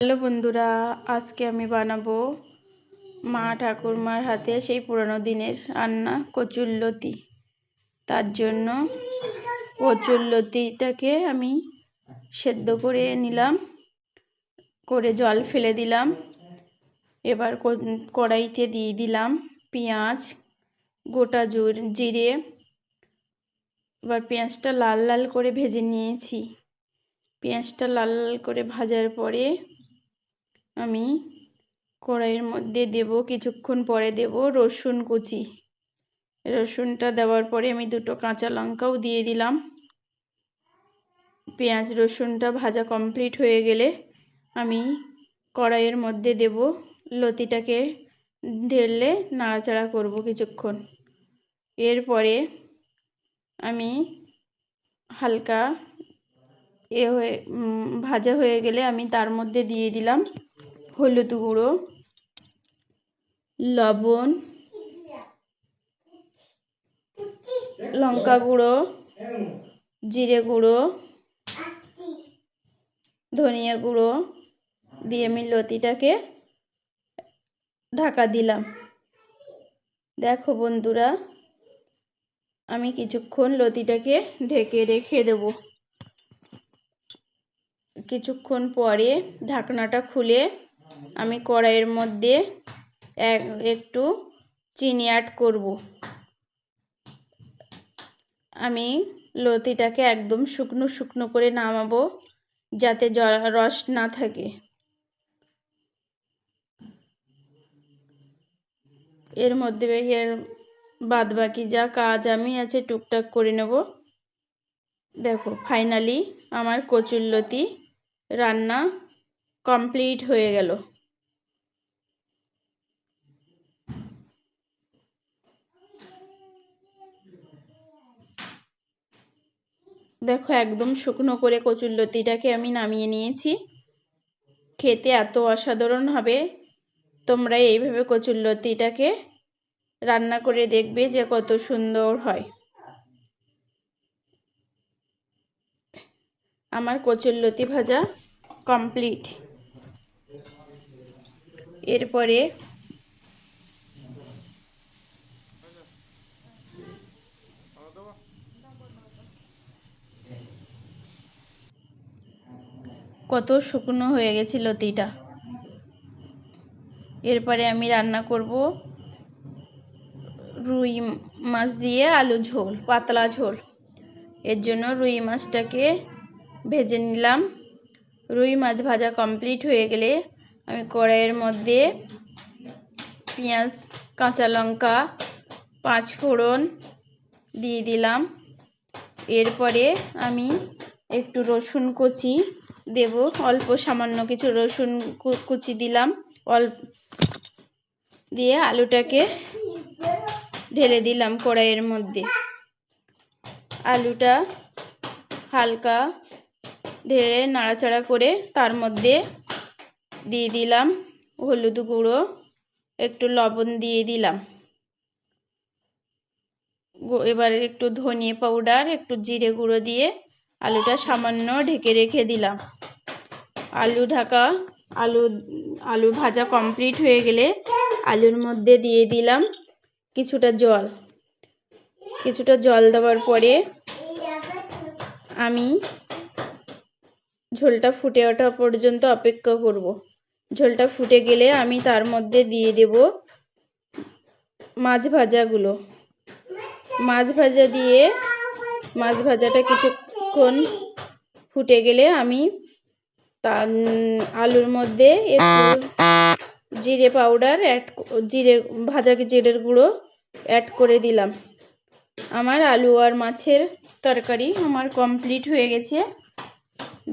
Hello বন্ধুরা, আজকে আমি বানাবো মা ঠাকুরমার হাতে সেই পুরনো দিনের রান্না কচুরলতি তার জন্য কচুরলতিটাকে আমি সেদ্ধ করে নিলাম, করে জল ফেলে দিলাম, এবার কড়াইতে দিয়ে দিলাম পেঁয়াজ, গোটা জোর, জিরে, এবার পেঁয়াজটা লাল লাল করে ভেজে নিয়েছি। পেঁয়াজটা লাল লাল করে ভাজার পরে আমি কড়াইয়ের মধ্যে দেব, কিছুক্ষণ পরে দেব রসুন কুচি। রসুনটা দেওয়ার পরে আমি দুটো কাঁচা লঙ্কাও দিয়ে দিলাম। পেঁয়াজ রসুনটা ভাজা কমপ্লিট হয়ে গেলে আমি কড়াইয়ের মধ্যে দেব লতিটাকে ঢেললে নাড়াচাড়া করব কিছুক্ষণ। এরপরে আমি হালকা এ হয়ে ভাজা হয়ে গেলে আমি তার মধ্যে দিয়ে দিলাম হলুদ গুঁড়ো, লবণ, লঙ্কা গুঁড়ো, জিরে গুঁড়ো, ধনিয়া গুঁড়ো দিয়ে আমি লতিটাকে ঢাকা দিলাম। দেখো বন্ধুরা, আমি কিছুক্ষণ লতিটাকে ঢেকে রেখে দেব। কিছুক্ষণ পরে ঢাকনাটা খুলে আমি কড়াইয়ের মধ্যে এক, একটু চিনি অ্যাড করব। আমি লতিটাকে একদম শুকনো শুকনো করে নামাবো যাতে রস না থাকে। এর মধ্যে এর বাদ বাকি যা কাজ আমি আছে টুকটাক করে নেব। দেখো ফাইনালি আমার কচুরলতি রান্না কমপ্লিট হয়ে গেল। দেখো একদম শুকনো করে কচুরলতিটাকে আমি নামিয়ে নিয়েছি। খেতে এত অসাধারণ হবে। তোমরা এইভাবে কচুরলতিটাকে রান্না করে দেখবে যে কত সুন্দর হয়। আমার কচুরলতি ভাজা কমপ্লিট এরপরে কত শুকনো হয়ে গেছে লতিটা। এরপরে আমি রান্না করব রুই মাছ দিয়ে আলু ঝোল, পাতলা ঝোল। এর জন্য রুই মাছটাকে ভেজে নিলাম। রুই মাছ ভাজা কমপ্লিট হয়ে গেলে আমি কড়াইয়ের মধ্যে পেঁয়াজ, কাঁচা লঙ্কা, পাঁচ ফোড়ন দিয়ে দিলাম। এরপরে আমি একটু রসুন কুচি দেব। অল্প সামান্য কিছু রসুন কুচি দিলাম। অল্প দিয়ে আলুটাকে ঢেলে দিলাম কড়াইয়ের মধ্যে। আলুটা হালকা ঢেলে নাড়াচাড়া করে তার মধ্যে দিয়ে দিলাম হলুদ গুঁড়ো, একটু লবণ দিয়ে দিলাম। এবার একটু ধনিয়া পাউডার একটু জিরে গুঁড়ো দিয়ে আলুটা সামান্য ঢেকে রেখে দিলাম। আলু ঢাকা, আলু আলু ভাজা কমপ্লিট হয়ে গেলে আলুর মধ্যে দিয়ে দিলাম কিছুটা জল। কিছুটা জল দেওয়ার পরে আমি ঝোলটা ফুটে ওঠা পর্যন্ত অপেক্ষা করব। ঝোলটা ফুটে গেলে আমি তার মধ্যে দিয়ে দেব মাছ ভাজাগুলো। মাছ ভাজা দিয়ে মাছ ভাজাটা কিছুক্ষণ ফুটে গেলে আমি তা আলুর মধ্যে একটু জিরে পাউডার অ্যাড জিরে, ভাজা জিরের গুঁড়ো অ্যাড করে দিলাম। আমার আলু আর মাছের তরকারি আমার কমপ্লিট হয়ে গেছে।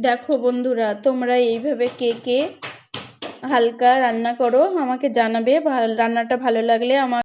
দেখো বন্ধুরা, তোমরা এইভাবে কে কে হালকা রান্না করো আমাকে জানাবে রান্নাটা ভালো লাগলে আমার